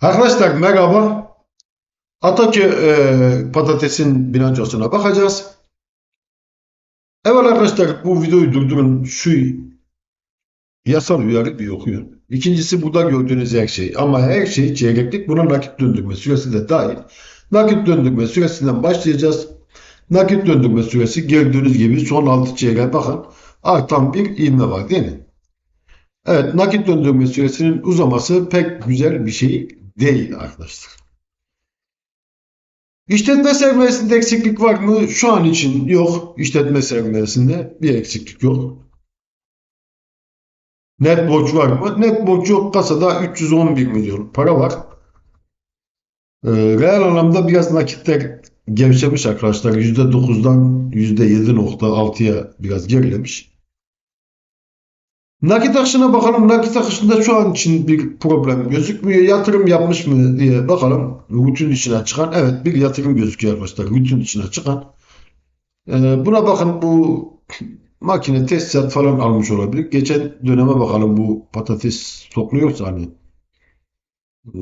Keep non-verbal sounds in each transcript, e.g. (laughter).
Arkadaşlar merhaba. Atakü e, patatesin bilançosuna bakacağız. Evet arkadaşlar bu videoyu durdurun. Şu yasal uyarı bir okuyun. İkincisi burada gördüğünüz her şey. Ama her şey çeyreklik. Buna nakit döndürme süresi de dahil. Nakit döndürme süresinden başlayacağız. Nakit döndürme süresi gördüğünüz gibi son 6 çeyreğe bakın. Artan bir ivme var değil mi? Evet nakit döndürme süresinin uzaması pek güzel bir şey değil arkadaşlar. İşletme sermayesinde eksiklik var mı? Şu an için yok. İşletme sermayesinde bir eksiklik yok. Net borç var mı? Net borç yok. Kasada 311 milyon para var. Ee, reel anlamda biraz nakitler gevşemiş arkadaşlar. %9'dan %7.6'ya biraz gerilemiş. Nakit akışına bakalım. Nakit akışında şu an için bir problem gözükmüyor. Yatırım yapmış mı diye bakalım. Rutin içine çıkan. Evet bir yatırım gözüküyor arkadaşlar. Rutin içine çıkan. Ee, buna bakın bu (laughs) makine tesisat falan almış olabilir. Geçen döneme bakalım bu patates topluyorsa hani. Ee,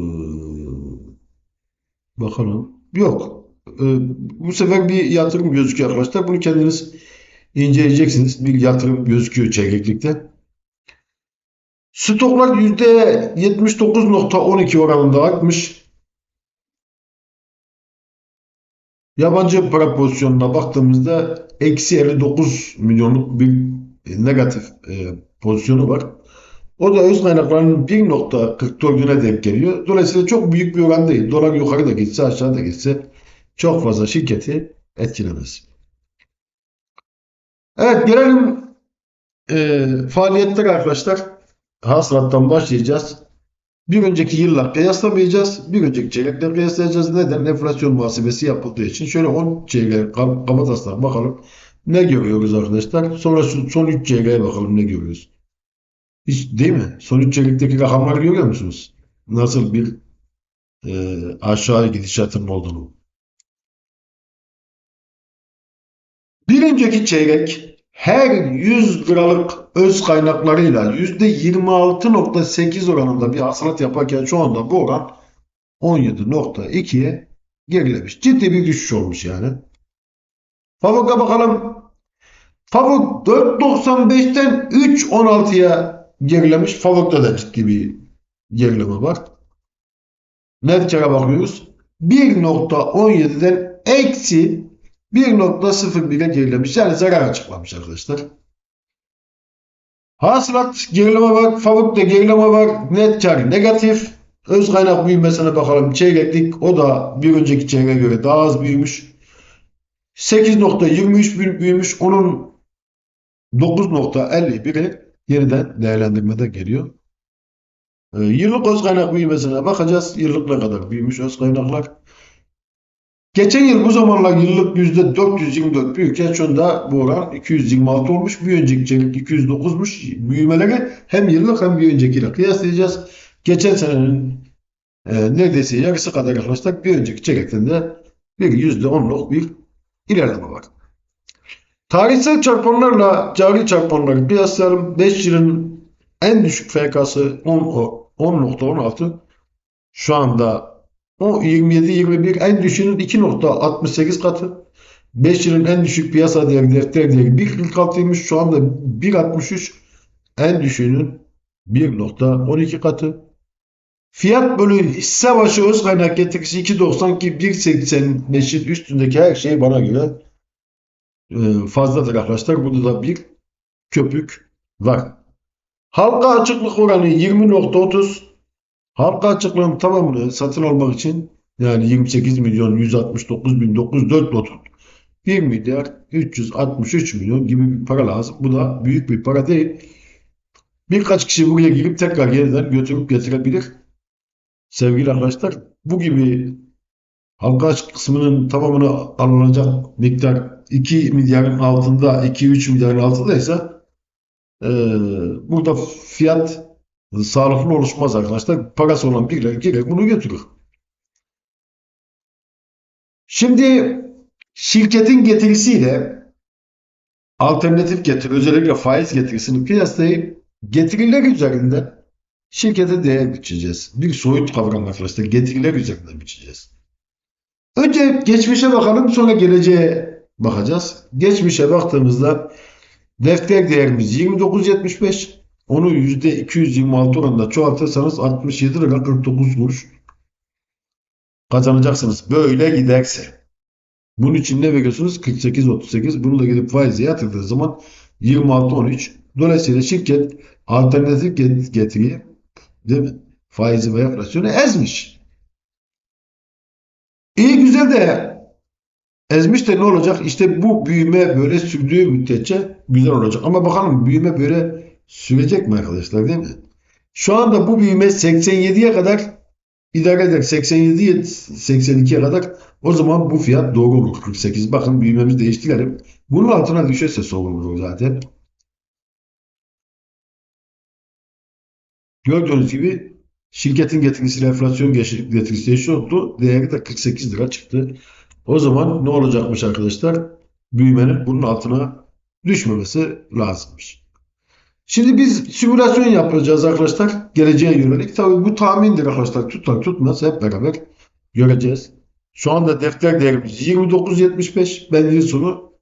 bakalım. Yok. Ee, bu sefer bir yatırım gözüküyor arkadaşlar. Bunu kendiniz inceleyeceksiniz. Bir yatırım gözüküyor çeyreklikte. Stoklar %79.12 oranında artmış. Yabancı para pozisyonuna baktığımızda eksi 59 milyonluk bir negatif e, pozisyonu var. O da öz kaynaklarının 1.44'üne denk geliyor. Dolayısıyla çok büyük bir oran değil. Dolar yukarı da gitse aşağı da gitse çok fazla şirketi etkilemez. Evet gelelim e, faaliyetlere arkadaşlar hasılattan başlayacağız. Bir önceki yılla kıyaslamayacağız. Bir önceki çeyrekle kıyaslayacağız. Neden? Enflasyon muhasebesi yapıldığı için. Şöyle 10 çeyrek kabataslak bakalım. Ne görüyoruz arkadaşlar? Sonra son 3 çeyreğe bakalım ne görüyoruz. Hiç, değil mi? Son 3 çeyrekteki rakamları görüyor musunuz? Nasıl bir e, aşağı gidişatın olduğunu. Bir önceki çeyrek her 100 liralık öz kaynaklarıyla %26.8 oranında bir hasılat yaparken şu anda bu oran 17.2'ye gerilemiş. Ciddi bir düşüş olmuş yani. Favuk'a bakalım. Favuk 4.95'ten 3.16'ya gerilemiş. Favuk'ta da ciddi bir gerileme var. Netkar'a bakıyoruz. 1.17'den eksi 1.01'e gerilemiş. Yani zarar açıklamış arkadaşlar. Hasılat gerileme var. Favuk'ta gerileme var. Net kar negatif. Öz kaynak büyümesine bakalım. Çeyreklik o da bir önceki çeyreğe göre daha az büyümüş. 8.23 büyümüş. Onun 9.51'i yeniden değerlendirmede geliyor. Ee, yıllık öz kaynak büyümesine bakacağız. Yıllık ne kadar büyümüş öz kaynaklar. Geçen yıl bu zamanlar yıllık %424 büyürken şu anda bu oran 226 olmuş. Bir önceki çeyrek 209'muş. Büyümeleri hem yıllık hem bir öncekiyle kıyaslayacağız. Geçen senenin e, neredeyse yarısı kadar yaklaştık. Bir önceki çeyrekten de bir %10'luk bir ilerleme var. Tarihsel çarpanlarla cari çarpanları kıyaslayalım. 5 yılın en düşük FK'sı 10.16. Şu anda o 27-21 en düşüğünün 2.68 katı. 5 yılın en düşük piyasa değeri defter değeri 1.46'ymış. Şu anda 1.63 en düşüğünün 1.12 katı. Fiyat bölü hisse başı öz kaynak getirisi 2.90 ki 1.85'in üstündeki her şey bana göre e, fazladır arkadaşlar. Burada da bir köpük var. Halka açıklık oranı 20.30 Halka açıklığın tamamını satın almak için yani 28 milyon 169 bin 904 notun 1 milyar 363 milyon gibi bir para lazım. Bu da büyük bir para değil. Birkaç kişi buraya girip tekrar yeniden götürüp getirebilir. Sevgili arkadaşlar bu gibi halka açık kısmının tamamını alınacak miktar 2 milyarın altında 2-3 milyarın altındaysa e, burada fiyat sağlıklı oluşmaz arkadaşlar. Parası olan birileri gelir bunu götürür. Şimdi şirketin getirisiyle alternatif getiri özellikle faiz getirisini kıyaslayıp getiriler üzerinde şirkete değer biçeceğiz. Bir soyut kavram arkadaşlar. Getiriler üzerinden biçeceğiz. Önce geçmişe bakalım sonra geleceğe bakacağız. Geçmişe baktığımızda defter değerimiz 29.75. Onu %226 oranında çoğaltırsanız 67 lira 49 kuruş kazanacaksınız. Böyle giderse. Bunun için ne veriyorsunuz? 48.38. Bunu da gidip faize yatırdığı zaman 26.13. Dolayısıyla şirket alternatif get- getiriyi değil mi? Faizi ve enflasyonu ezmiş. İyi güzel de ezmiş de ne olacak? İşte bu büyüme böyle sürdüğü müddetçe güzel olacak. Ama bakalım büyüme böyle sürecek mi arkadaşlar değil mi? Şu anda bu büyüme 87'ye kadar idare eder. 87 82'ye kadar o zaman bu fiyat doğru olur. 48. Bakın büyümemiz değişti galiba. Bunun altına düşerse sorun olur zaten. Gördüğünüz gibi şirketin getirisiyle enflasyon getirisi eşit oldu. Değeri de 48 lira çıktı. O zaman ne olacakmış arkadaşlar? Büyümenin bunun altına düşmemesi lazımmış. Şimdi biz simülasyon yapacağız arkadaşlar. Geleceğe yönelik. Tabii bu tahmindir arkadaşlar. Tutar tutmaz hep beraber göreceğiz. Şu anda defter değerimiz 29.75. Ben yıl sonu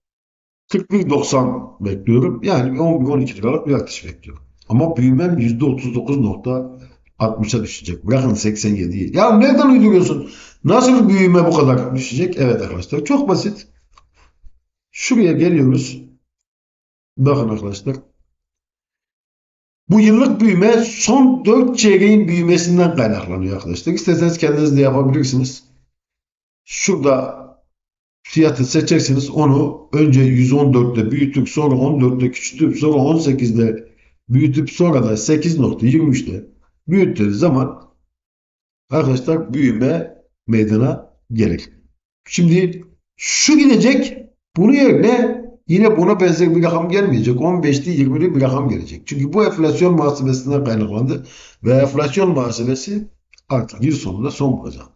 41.90 bekliyorum. Yani 11-12 liralık bir artış bekliyorum. Ama büyümem %39.60'a düşecek. Bırakın 87'yi. Ya nereden uyduruyorsun? Nasıl büyüme bu kadar düşecek? Evet arkadaşlar çok basit. Şuraya geliyoruz. Bakın arkadaşlar. Bu yıllık büyüme son 4 çeyreğin büyümesinden kaynaklanıyor arkadaşlar. İsterseniz kendiniz de yapabilirsiniz. Şurada fiyatı seçerseniz onu önce 114'te büyütüp sonra 14'te küçültüp sonra 18'de büyütüp sonra da 8.23'te büyüttüğünüz zaman arkadaşlar büyüme meydana gelir. Şimdi şu gidecek bunun yerine yine buna benzer bir rakam gelmeyecek. 15'li 20'li bir rakam gelecek. Çünkü bu enflasyon muhasebesinden kaynaklandı ve enflasyon muhasebesi artık yıl sonunda son bulacak.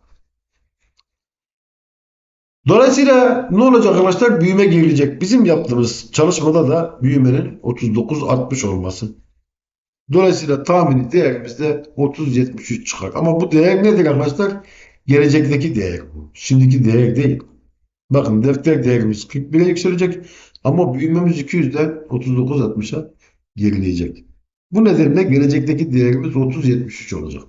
Dolayısıyla ne olacak arkadaşlar? Büyüme gerilecek. Bizim yaptığımız çalışmada da büyümenin 39-60 olması. Dolayısıyla tahmini değerimizde 30-73 çıkar. Ama bu değer nedir arkadaşlar? Gelecekteki değer bu. Şimdiki değer değil. Bakın defter değerimiz 41'e yükselecek ama büyümemiz 200'den 39-60'a gerileyecek. Bu nedenle gelecekteki değerimiz 30-73 olacak.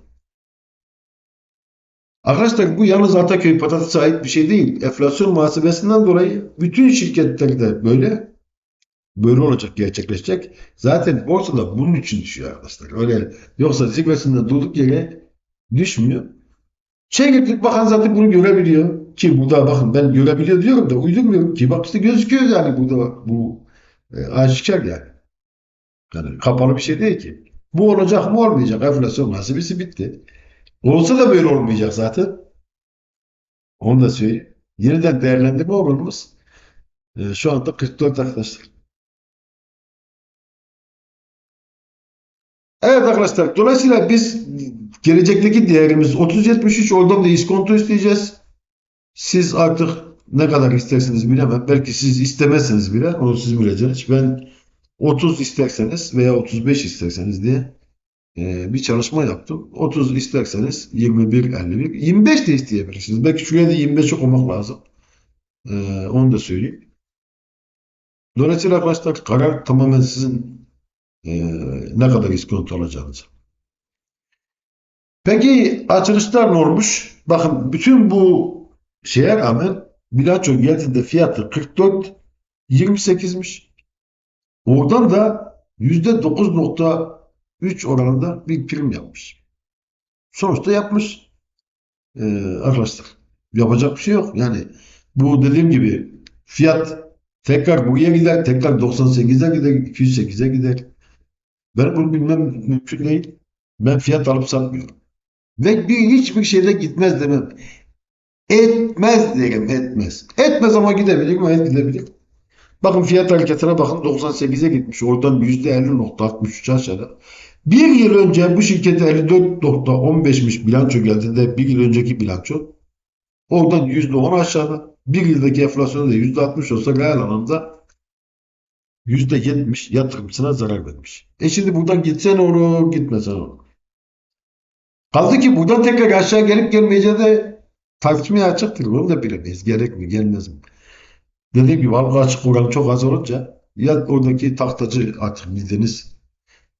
Arkadaşlar bu yalnız Ataköy patatese ait bir şey değil. Enflasyon muhasebesinden dolayı bütün şirketlerde böyle böyle olacak, gerçekleşecek. Zaten borsada bunun için düşüyor arkadaşlar. Öyle yoksa zirvesinde durduk yere düşmüyor. Çeyreklik bakan zaten bunu görebiliyor. Ki burada bakın ben görebiliyor diyorum da uydurmuyorum ki. Bak işte gözüküyor yani burada bu e, aşikar yani. Yani kapalı bir şey değil ki. Bu olacak mı olmayacak. Enflasyon muhasebesi bitti. Olsa da böyle olmayacak zaten. Onu da söyleyeyim. Yeniden değerlendirme oranımız e, şu anda 44 arkadaşlar. Evet arkadaşlar. Dolayısıyla biz gelecekteki değerimiz 30.73 oradan da iskonto isteyeceğiz. Siz artık ne kadar isterseniz bilemem. Belki siz istemezseniz bile onu siz bileceksiniz. Ben 30 isterseniz veya 35 isterseniz diye e, bir çalışma yaptım. 30 isterseniz 21, 51, 25 de isteyebilirsiniz. Belki şuraya da 25 koymak lazım. E, onu da söyleyeyim. Dolayısıyla arkadaşlar karar tamamen sizin e, ne kadar iskonto alacağınız. Peki açılışlar ne olmuş? Bakın bütün bu şeye rağmen bilanço geldiğinde fiyatı 44 28'miş. Oradan da %9.3 oranında bir prim yapmış. Sonuçta yapmış. Ee, arkadaşlar yapacak bir şey yok. Yani bu dediğim gibi fiyat tekrar buraya gider, tekrar 98'e gider, 208'e gider. Ben bunu bilmem mümkün değil. Ben fiyat alıp satmıyorum. Ve bir hiçbir şeyde gitmez demem. Etmez derim etmez. Etmez ama gidebilir mi? Gidebilir. Bakın fiyat hareketine bakın 98'e gitmiş. Oradan %50.63 aşağıda. Bir yıl önce bu şirkete 54.15'miş bilanço geldiğinde bir yıl önceki bilanço. Oradan %10 aşağıda. Bir yıldaki enflasyonu da %60 olsa reel anlamda %70 yatırımcısına zarar vermiş. E şimdi buradan gitsen olur, gitmesen olur. Kaldı ki buradan tekrar aşağı gelip gelmeyeceği de tartışmaya açıktır. Onu da bilemeyiz. Gerek mi gelmez mi? Dediğim gibi halka açık oranı çok az olunca ya oradaki tahtacı artık bildiğiniz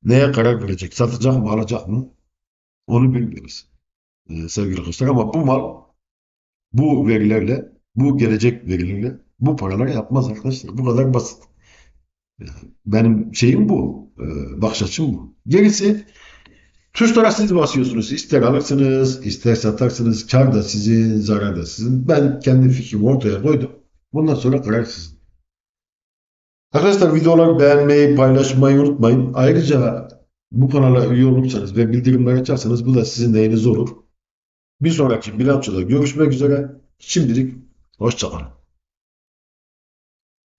neye karar verecek? Satacak mı, alacak mı? Onu bilmiyoruz. Ee, sevgili arkadaşlar ama bu mal bu verilerle, bu gelecek verilerle bu paralar yapmaz arkadaşlar. Bu kadar basit. Benim şeyim bu. Ee, bakış açım bu. Gerisi tuşlara siz basıyorsunuz. İster alırsınız, ister satarsınız. Kar da sizin, zarar da sizin. Ben kendi fikrimi ortaya koydum. Bundan sonra karar sizin. Arkadaşlar videoları beğenmeyi, paylaşmayı unutmayın. Ayrıca bu kanala üye olursanız ve bildirimleri açarsanız bu da sizin neyiniz olur. Bir sonraki bilançoda görüşmek üzere. Şimdilik hoşçakalın.